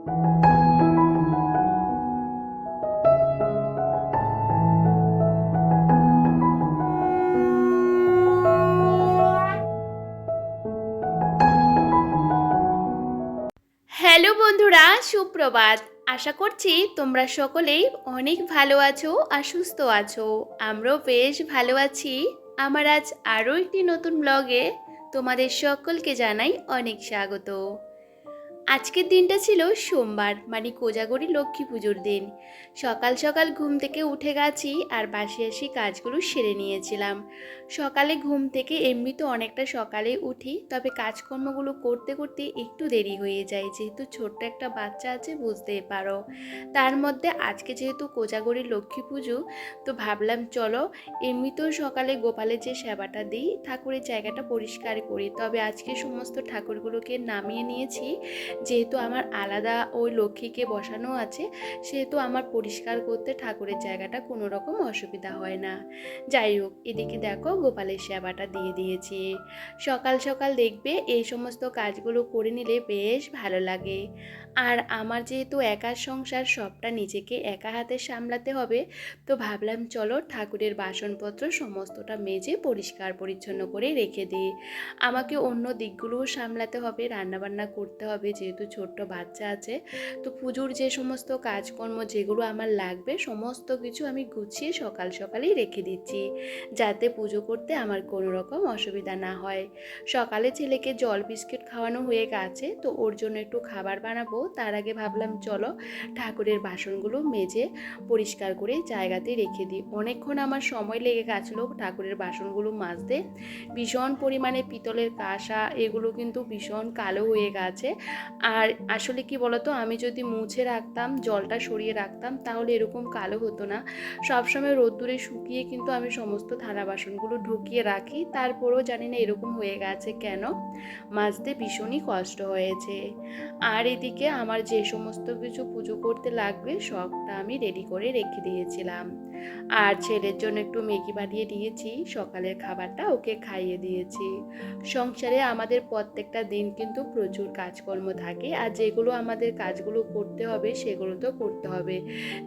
Hello বন্ধুরা, সুপ্রভাত। আশা করছি তোমরা সকলেই অনেক ভালো আছো আর সুস্থ আছো। আমরাও বেশ ভালো আছি। আমার আজ আরও একটি নতুন ব্লগে তোমাদের সকলকে জানাই অনেক স্বাগত। আজকের দিনটা ছিল সোমবার মানে কোজাগরি লক্ষ্মী পুজোর দিন। সকাল সকাল ঘুম থেকে উঠে গেছি আর বাসি আসি কাজগুলো সেরে নিয়েছিলাম। সকালে ঘুম থেকে এমনি তো অনেকটা সকালে উঠি, তবে কাজকর্মগুলো করতে করতে একটু দেরি হয়ে যায়। যেহেতু ছোট্ট একটা বাচ্চা আছে, বুঝতেই পারো। তার মধ্যে আজকে যেহেতু কোজাগরি লক্ষ্মী পুজো, তো ভাবলাম চলো এমনিতেও সকালে গোপালের যে সেবাটা দিই, ঠাকুরের জায়গাটা পরিষ্কার করি। তবে আজকে সমস্ত ঠাকুরগুলোকে নামিয়ে নিয়েছি। যেহেতু আমার আলাদা ওই লক্ষ্মীকে বসানো আছে, সেহেতু আমার পরিষ্কার করতে ঠাকুরের জায়গাটা কোনো রকম অসুবিধা হয় না। যাই হোক, এদিকে দেখো গোপালের সেবাটা দিয়ে দিয়েছি। সকাল সকাল দেখবে এই সমস্ত কাজগুলো করে নিলে বেশ ভালো লাগে। আর আমার যেহেতু একার সংসার, সবটা নিজেকে একা হাতে সামলাতে হবে, তো ভাবলাম চলো ঠাকুরের বাসনপত্র সমস্তটা মেজে পরিষ্কার পরিচ্ছন্ন করে রেখে দিই। আমাকে অন্য দিকগুলোও সামলাতে হবে, রান্নাবান্না করতে হবে যেহেতু ছোট্ট বাচ্চা আছে, তো পুজোর যে সমস্ত কাজকর্ম যেগুলো আমার লাগবে, সমস্ত কিছু আমি গুছিয়ে সকাল সকালেই রেখে দিচ্ছি, যাতে পুজো করতে আমার কোনো রকম অসুবিধা না হয়। সকালে ছেলেকে জল বিস্কিট খাওয়ানো হয়ে গেছে, তো ওর জন্য একটু খাবার বানাবো, তার আগে ভাবলাম চলো ঠাকুরের বাসনগুলো মেজে পরিষ্কার করে জায়গাতে রেখে দিই। অনেকক্ষণ আমার সময় লেগে গেছিল ঠাকুরের বাসনগুলো মাজতে। ভীষণ পরিমাণে পিতলের কাঁসা, এগুলো কিন্তু ভীষণ কালো হয়ে গেছে। আর আসলে কি বলতো, আমি যদি মুছে রাখতাম, জলটা সরিয়ে রাখতাম, তাহলে এরকম কালো হতো না। সবসময় রোদ্দুরে শুকিয়ে কিন্তু আমি সমস্ত থালা বাসনগুলো ঢুকিয়ে রাখি, তারপরেও জানি না এরকম হয়ে গেছে কেন। মাজতে ভীষণই কষ্ট হয়েছে। আর এদিকে আমার যে সমস্ত কিছু পুজো করতে লাগবে, সবটা আমি রেডি করে রেখে দিয়েছিলাম। আর ছেলের জন্য একটু মেগি বানিয়ে দিয়েছি। সকালের খাবারটা ওকে খাইয়ে দিয়েছি। সংসারে আমাদের প্রত্যেকটা দিন কিন্তু প্রচুর কাজকর্ম থাকে আর যেগুলো আমাদের কাজগুলো করতে হবে সেগুলো তো করতে হবে।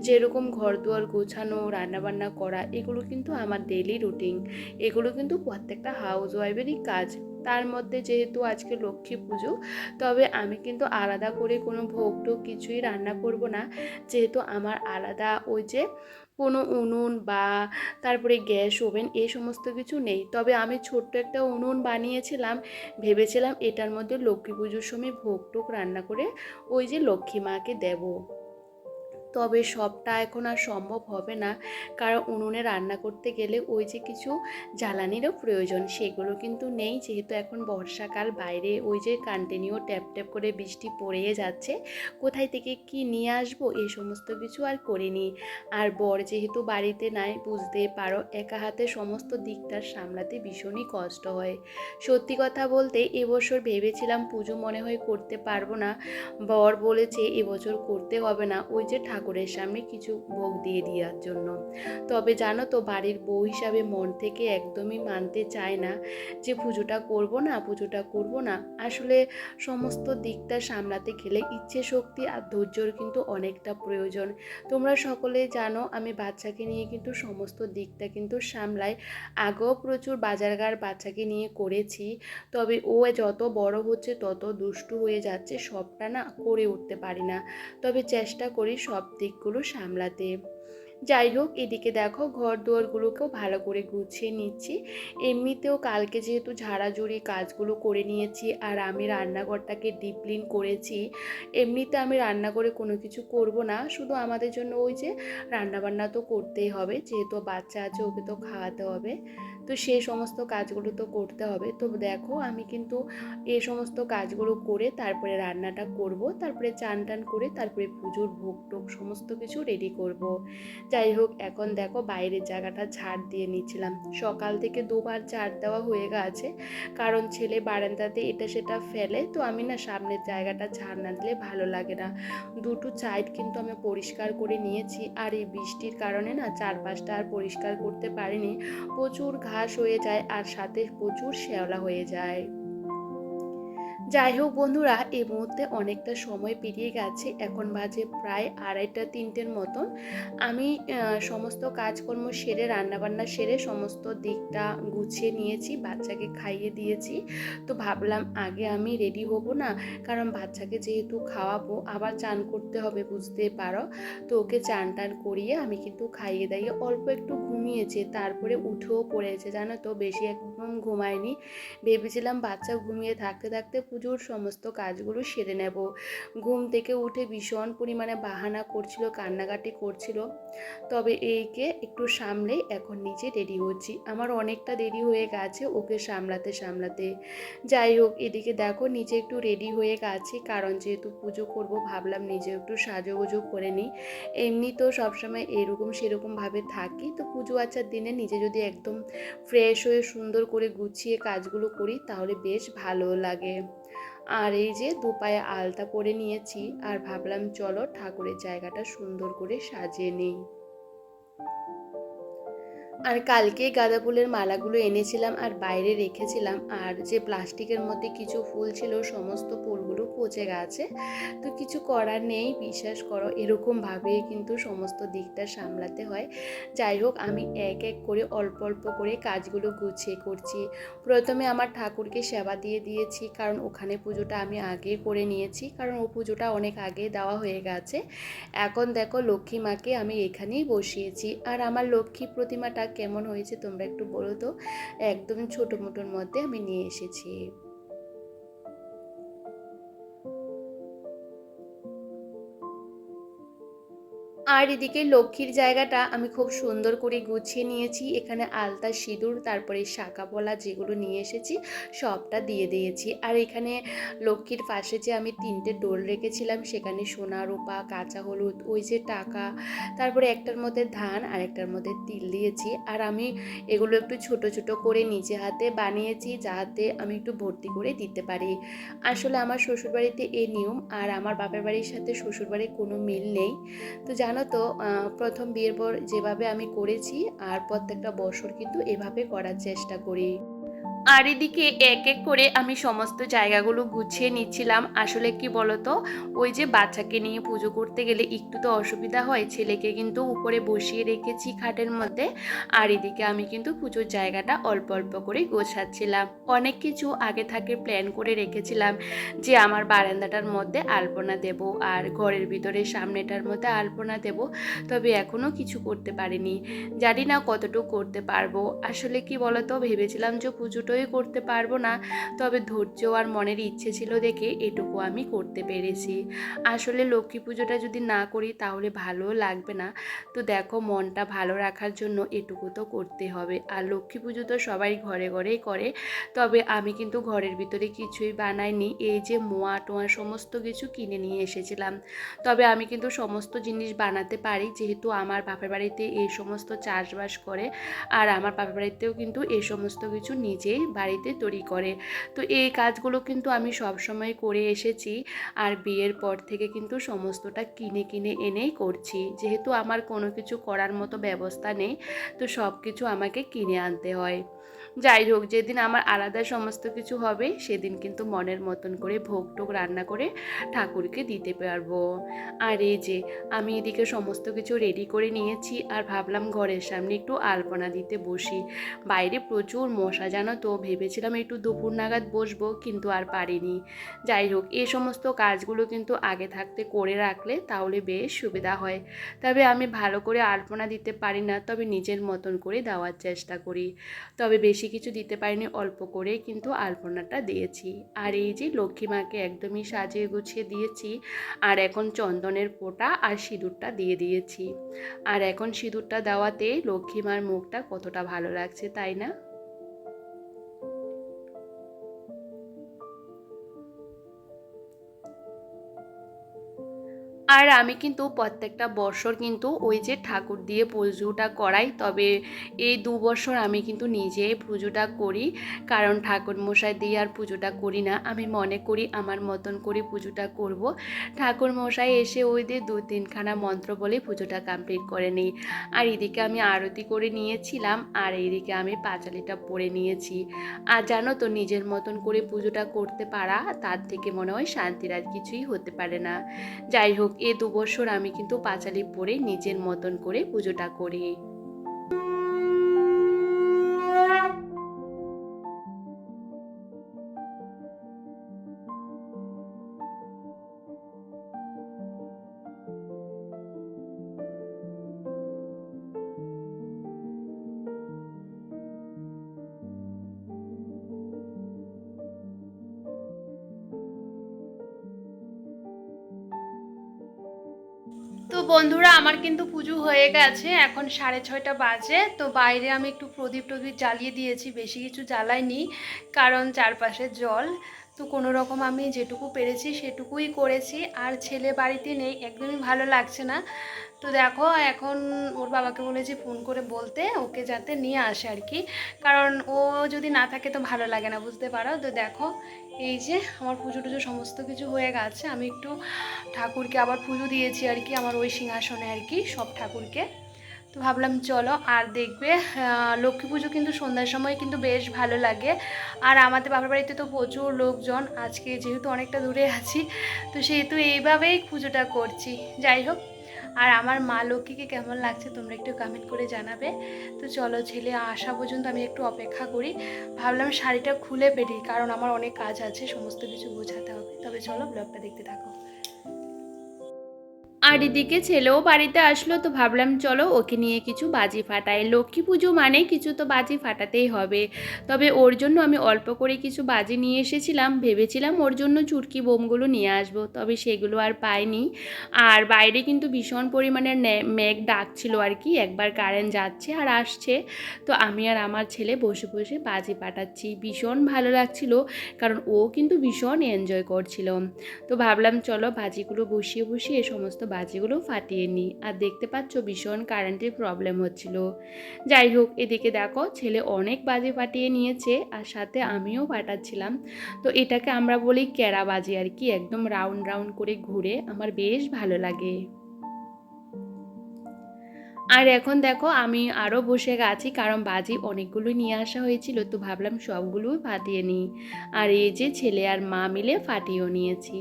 যেরকম ঘর দুয়ার গোছানো, রান্নাবান্না করা, এগুলো কিন্তু আমার ডেলি রুটিন এগুলো কিন্তু প্রত্যেকটা হাউস ওয়াইফেরই কাজ। তার মধ্যে যেহেতু আজকে লক্ষ্মী পুজো, তবে আমি কিন্তু আলাদা করে কোনো ভোগ টোগ কিছুই রান্না করব না। যেহেতু আমার আলাদা ওই যে কোনো উনুন বা তারপরে গ্যাস, ওভেন এই সমস্ত কিছু নেই। তবে আমি ছোট্ট একটা উনুন বানিয়েছিলাম, ভেবেছিলাম এটার মধ্যে লক্ষ্মী পুজোর সময় ভোগ টোক রান্না করে ওই যে লক্ষ্মী মাকে দেবো। তবে সবটা এখন আর সম্ভব হবে না। কারণ উনুনে রান্না করতে গেলে ওই যে কিছু জ্বালানিরও প্রয়োজন, সেগুলো কিন্তু নেই। যেহেতু এখন বর্ষাকাল, বাইরে ওই যে কন্টিনিউ ট্যাপ ট্যাপ করে বৃষ্টি পড়েই যাচ্ছে, কোথায় থেকে কি নিয়ে আসব? এই সমস্ত কিছু আর করিনি। আর বর যেহেতু বাড়িতে নাই, বুঝতে পারো, একা হাতে সমস্ত দিকটা সামলাতে ভীষণই কষ্ট হয়। সত্যি কথা বলতে এবছর ভেবেছিলাম পুজো মনে হয় করতে পারব না। বর বলেছে এবছর করতে হবে না। ওই যে ঠাকুরের সামনে কিছু ভোগ দিয়ে দেওয়ার জন্য। তবে জানো তো, বাড়ির বউ হিসাবে মন থেকে একদমই মানতে চায় না যে পুজোটা করব না, পুজোটা করব না। আসলে সমস্ত দিকটা সামলাতে গেলে ইচ্ছে শক্তি আর ধৈর্যর কিন্তু অনেকটা প্রয়োজন। তোমরা সকলে জানো, আমি বাচ্চাকে নিয়ে কিন্তু সমস্ত দিকটা কিন্তু সামলাই। আগেও প্রচুর বাজারঘাট বাচ্চাকে নিয়ে করেছি, তবে ও যত বড় হচ্ছে তত দুষ্টু হয়ে যাচ্ছে, সবটা না করে উঠতে পারি না। তবে চেষ্টা করি সব দিকগুলো সামলাতে। যাই হোক, এদিকে দেখো ঘর দুয়ারগুলোকেও ভালো করে গুছিয়ে নিচ্ছি। এমনিতেও কালকে যেহেতু ঝাড়াঝুড়ি কাজগুলো করে নিয়েছি আর আমি রান্নাঘরটাকে ডিপ্লিন করেছি, এমনিতে আমি রান্না করে কোনো কিছু করব না। শুধু আমাদের জন্য ওই যে রান্নাবান্না তো করতেই হবে, যেহেতু বাচ্চা আছে ওকে তো খাওয়াতে হবে। তো সেই সমস্ত কাজগুলো তো করতে হবে। তো দেখো আমি কিন্তু এই সমস্ত কাজগুলো করে তারপরে রান্নাটা করব, তারপরে চান টান করে তারপরে পুজোর ভোগ টোগ সমস্ত কিছু রেডি করব। যাই হোক, এখন দেখো বাইরের জায়গাটা ঝাড় দিয়ে নিচ্ছিলাম। সকাল থেকে দুবার ঝাড় দেওয়া হয়ে গেছে, কারণ ছেলে বারান্দাতে এটা সেটা ফেলে, তো আমি না সামনের জায়গাটা ঝাড় না দিলে ভালো লাগে না। দুটো সাইড কিন্তু আমি পরিষ্কার করে নিয়েছি, আর এই বৃষ্টির কারণে না চারপাশটা আর পরিষ্কার করতে পারিনি। প্রচুর ঘাস হয়ে যায় আর সাথে প্রচুর শ্যাওলা হয়ে যায়। যাই হোক বন্ধুরা এই মুহূর্তে অনেকটা সময় পেরিয়ে গেছে। এখন বাজে প্রায় আড়াইটা তিনটের মতন। আমি সমস্ত কাজকর্ম সেরে, রান্নাবান্না সেরে সমস্ত দিকটা গুছিয়ে নিয়েছি, বাচ্চাকে খাইয়ে দিয়েছি। তো ভাবলাম আগে আমি রেডি হব না, কারণ বাচ্চাকে যেহেতু খাওয়াবো, আবার চান করতে হবে, বুঝতে পারো? তো ওকে চান টান করিয়ে আমি কিন্তু খাইয়ে দাইয়ে অল্প একটু ঘুমিয়েছে, তারপরে উঠেও পড়েছে। জানো তো, বেশি একদম ঘুমায়নি। ভেবেছিলাম বাচ্চা ঘুমিয়ে থাকতে থাকতে পুজোর সমস্ত কাজগুলো সেরে নেব। ঘুম থেকে উঠে ভীষণ পরিমাণে বাহানা করছিল, কান্নাকাটি করছিল। তবে এইকে একটু সামলে এখন নিচে রেডি হচ্ছি। আমার অনেকটা দেরি হয়ে গেছে ওকে সামলাতে সামলাতে। যাই হোক, এদিকে দেখো নিচে একটু রেডি হয়ে গেছি, কারণ যেহেতু পুজো করব, ভাবলাম নিজে একটু সাজুগুজু করে নিই। এমনি তো সবসময় এরকম সেরকমভাবে থাকি, তো পুজো আচার দিনে নিজে যদি একদম ফ্রেশ হয়ে সুন্দর করে গুছিয়ে কাজগুলো করি, তাহলে বেশ ভালো লাগে। আর এই যে দু পায়ে আলতা পরে নিয়েছি, আর ভাবলাম চলো ঠাকুরের জায়গাটা সুন্দর করে সাজিয়ে নিই। আর কালকে গাঁদা ফুলের মালাগুলো এনেছিলাম আর বাইরে রেখেছিলাম। আর যে প্লাস্টিকের মধ্যে কিছু ফুল ছিল, সমস্ত ফুলগুলো পচে গেছে। তো কিছু করার নেই, বিশ্বাস করো, এরকমভাবেই কিন্তু সমস্ত দিকটা সামলাতে হয়। যাই হোক, আমি এক এক করে, অল্প অল্প করে কাজগুলো গুছিয়ে করছি। প্রথমে আমার ঠাকুরকে সেবা দিয়ে দিয়েছি, কারণ ওখানে পুজোটা আমি আগে করে নিয়েছি, কারণ ও পুজোটা অনেক আগে দেওয়া হয়ে গেছে। এখন দেখো, লক্ষ্মী মাকে আমি এখানেই বসিয়েছি। আর আমার লক্ষ্মী প্রতিমাটা কেমন হয়েছে তোমরা একটু বলো তো। একদম ছোটো মোটোর মধ্যে আমি নিয়ে এসেছি। আর এদিকে লক্ষ্মীর জায়গাটা আমি খুব সুন্দর করে গুছিয়ে নিয়েছি। এখানে আলতা, সিঁদুর, তারপরে শাঁকা পলা যেগুলো নিয়ে এসেছি, সবটা দিয়ে দিয়েছি। আর এখানে লক্ষ্মীর পাশে যে আমি তিনটে ডোল রেখেছিলাম, সেখানে সোনা, রূপা, কাঁচা হলুদ, ওই যে টাকা, তারপরে একটার মধ্যে ধান আর একটার মধ্যে তিল দিয়েছি। আর আমি এগুলো একটু ছোট ছোট করে নিজে হাতে বানিয়েছি, যাতে আমি একটু ভর্তি করে দিতে পারি। আসলে আমার শ্বশুরবাড়িতে এই নিয়ম, আর আমার বাপের বাড়ির সাথে শ্বশুরবাড়ির কোনো মিল নেই। তো জানো তো প্রথম বিয়ের পর যেভাবে আমি করেছি আর প্রত্যেকটা বছর কিন্তু এভাবে করার চেষ্টা করি। আর এদিকে এক এক করে আমি সমস্ত জায়গাগুলো গুছিয়ে নিচ্ছিলাম। আসলে কি বলতো? ওই যে বাচ্চাকে নিয়ে পুজো করতে গেলে একটু তো অসুবিধা হয়, ছেলেকে কিন্তু উপরে বসিয়ে রেখেছি খাটের মধ্যে। আর এদিকে আমি কিন্তু পুজোর জায়গাটা অল্প অল্প করে গোছাচ্ছিলাম। অনেক কিছু আগে থাকে প্ল্যান করে রেখেছিলাম যে আমার বারান্দাটার মধ্যে আলপনা দেব আর ঘরের ভিতরে সামনেটার মধ্যে আলপনা দেব, তবে এখনও কিছু করতে পারিনি। জানি না কতটুকু করতে পারব। আসলে কি বলতো? ভেবেছিলাম যে পুজোটাই করতে পারব না। তবে ধৈর্য আর মনের ইচ্ছে ছিল দেখে এটুকু আমি করতে পেরেছি। আসলে লক্ষ্মী পুজোটা যদি না করি তাহলে ভালো লাগবে না। তো দেখো মনটা ভালো রাখার জন্য এটুকু তো করতে হবে। আর লক্ষ্মী পুজো তো সবাই ঘরে ঘরেই করে। তবে আমি কিন্তু ঘরের ভিতরে কিছুই বানাইনি। এই যে মোয়া টোয়া সমস্ত কিছু কিনে নিয়ে এসেছিলাম। তবে আমি কিন্তু সমস্ত জিনিস বানাতে পারি। যেহেতু আমার বাপের বাড়িতে এই সমস্ত চাষবাস করে। আর আমার বাপের বাড়িতেও কিন্তু এই সমস্ত কিছু নিজেই বাড়িতে তৈরি করে। তো এই কাজগুলো কিন্তু আমি সবসময় করে এসেছি আর বিয়ের পর থেকে কিন্তু সমস্তটা কিনে কিনে এনেই করছি। যেহেতু আমার কোনো কিছু করার মতো ব্যবস্থা নেই, তো সব কিছু আমাকে কিনে আনতে হয়। যাই হোক, যেদিন আমার আলাদা সমস্ত কিছু হবে, সেদিন কিন্তু মনের মতন করে ভোগ টোগ রান্না করে ঠাকুরকে দিতে পারব। আর এই যে, আমি এদিকে সমস্ত কিছু রেডি করে নিয়েছি, আর ভাবলাম ঘরের সামনে একটু আলপনা দিতে বসি। বাইরে প্রচুর মশা, জানো তো? ভেবেছিলাম একটু দুপুর নাগাদ বসবো, কিন্তু আর পারিনি। যাই হোক এই সমস্ত কাজগুলো কিন্তু আগে থাকতে করে রাখলে তাহলে বেশ সুবিধা হয়। তবে আমি ভালো করে আলপনা দিতে পারি না, তবে নিজের মতন করে দেওয়ার চেষ্টা করি। তবে বেশি কিছু দিতে পারিনি, অল্প করে কিন্তু আলপনাটা দিয়েছি। আর এই যে লক্ষ্মী মাকে একদমই সাজিয়ে গুছিয়ে দিয়েছি, আর এখন চন্দনের পোটা আর সিঁদুরটা দিয়ে দিয়েছি। আর এখন সিঁদুরটা দেওয়াতে লক্ষ্মী মার মুখটা কতটা ভালো লাগছে, তাই না? আর আমি কিন্তু প্রত্যেকটা বছর কিন্তু ওই যে ঠাকুর দিয়ে পুজোটা করাই, তবে এই দু বছর আমি কিন্তু নিজে পুজোটা করি। কারণ ঠাকুর মশাই দিয়ে আর পুজোটা করি না, আমি মনে করি আমার মতন করে পুজোটা করব। ঠাকুর মশাই এসে ওই দিয়ে দু তিনখানা মন্ত্র বলে পুজোটা কমপ্লিট করে নিই। আর এদিকে আমি আরতি করে নিয়েছিলাম, আর এদিকে আমি পাঁচালিটা পরে নিয়েছি। আর জানো তো নিজের মতন করে পুজোটা করতে পারা, তার থেকে মনে হয় শান্তির আর কিছুই হতে পারে না। যাই হোক এ দুবছর আমি কিন্তু পাঁচালি পরে নিজের মতন করে পুজোটা করি। বন্ধুরা, আমার কিন্তু পুজো হয়ে গেছে। এখন সাড়ে ছয়টা বাজে। তো বাইরে আমি একটু প্রদীপ টদীপ জ্বালিয়ে দিয়েছি, বেশি কিছু জ্বালাইনি, কারণ চারপাশে জল। তো কোনো রকম আমি যেটুকু পেরেছি সেটুকুই করেছি। আর ছেলে বাড়িতে নেই, একদমই ভালো লাগছে না। তো দেখো, এখন ওর বাবাকে বলেছি ফোন করে বলতে, ওকে যাতে নিয়ে আসে আর কি। কারণ ও যদি না থাকে তো ভালো লাগে না, বুঝতে পারো? তো দেখো, এই যে আমার পুজো টুজো সমস্ত কিছু হয়ে গেছে। আমি একটু ঠাকুরকে আবার পুজো দিয়েছি আর কি, আমার ওই সিংহাসনে আর কি, সব ঠাকুরকে। তো ভাবলাম চলো, আর দেখবে লক্ষ্মী পুজো কিন্তু সন্ধ্যার সময় কিন্তু বেশ ভালো লাগে। আর আমাদের বাবার বাড়িতে তো প্রচুর লোকজন, আজকে যেহেতু অনেকটা দূরে আছি, তো সেহেতু এইভাবেই পুজোটা করছি। যাই হোক, আর আমার মা লক্ষ্মীকে কেমন লাগছে তোমরা একটু কমেন্ট করে জানাবে। তো চলো, ছেলে আসা পর্যন্ত আমি একটু অপেক্ষা করি। ভাবলাম শাড়িটা খুলে বেরি কারণ আমার অনেক কাজ আছে, সমস্ত কিছু বোঝাতে হবে। তবে চলো ব্লগটা দেখতে থাকো। আর এদিকে ছেলেও বাড়িতে আসলো, তো ভাবলাম চলো ওকে নিয়ে কিছু বাজি ফাটাই। লক্ষ্মী পুজো মানে কিছু তো বাজি ফাটাতেই হবে। তবে ওর জন্য আমি অল্প করে কিছু বাজি নিয়ে এসেছিলাম। ভেবেছিলাম ওর জন্য চুটকি বোমগুলো নিয়ে আসব, তবে সেগুলো আর পাইনি। আর বাইরে কিন্তু ভীষণ পরিমাণে মেঘ ডাকছিল আর কি, একবার কারেন্ট যাচ্ছে আর আসছে। তো আমি আর আমার ছেলে বসে বসে বাজি ফাটাচ্ছি, ভীষণ ভালো লাগছিল, কারণ ও কিন্তু ভীষণ এনজয় করছিল। তো ভাবলাম চলো বাজিগুলো বসিয়ে বসিয়ে এই সমস্ত বাজিগুলো ফাটিয়ে নিই আর দেখতে পাচ্ছ ভীষণ কারেন্টের প্রবলেম হচ্ছিল। যাই হোক, এদিকে দেখো, ছেলে অনেক বাজি ফাটিয়ে নিয়েছে আর সাথে আমিও ফাটাচ্ছিলাম। তো এটাকে আমরা বলি ক্যারা বাজি আর কি, একদম রাউন্ড রাউন্ড করে ঘুরে। আমার বেশ ভালো লাগে। আর এখন দেখো আমি আরও বসে গেছি কারণ বাজি অনেকগুলো নিয়ে আসা হয়েছিল, তো ভাবলাম সবগুলো ফাটিয়ে নিই। আর এই যে ছেলে আর মা মিলে ফাটিয়েও নিয়েছি।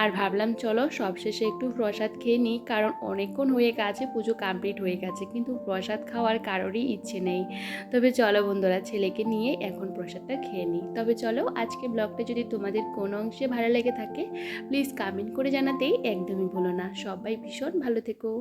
আর ভাবলাম চলো সবশেষে একটু প্রসাদ খেয়ে নিই, কারণ অনেকক্ষণ হয়ে গেছে, পুজো কমপ্লিট হয়ে গেছে, কিন্তু প্রসাদ খাওয়ার কারোরই ইচ্ছে নেই। তবে চলো বন্ধুরা, ছেলেকে নিয়ে এখন প্রসাদটা খেয়ে নিই। তবে চলো আজকে ব্লগটা যদি তোমাদের কোনো অংশে ভালো লেগে থাকে প্লিজ কমেন্ট করে জানাতেই একদমই ভুলো না। সবাই ভীষণ ভালো থেকো।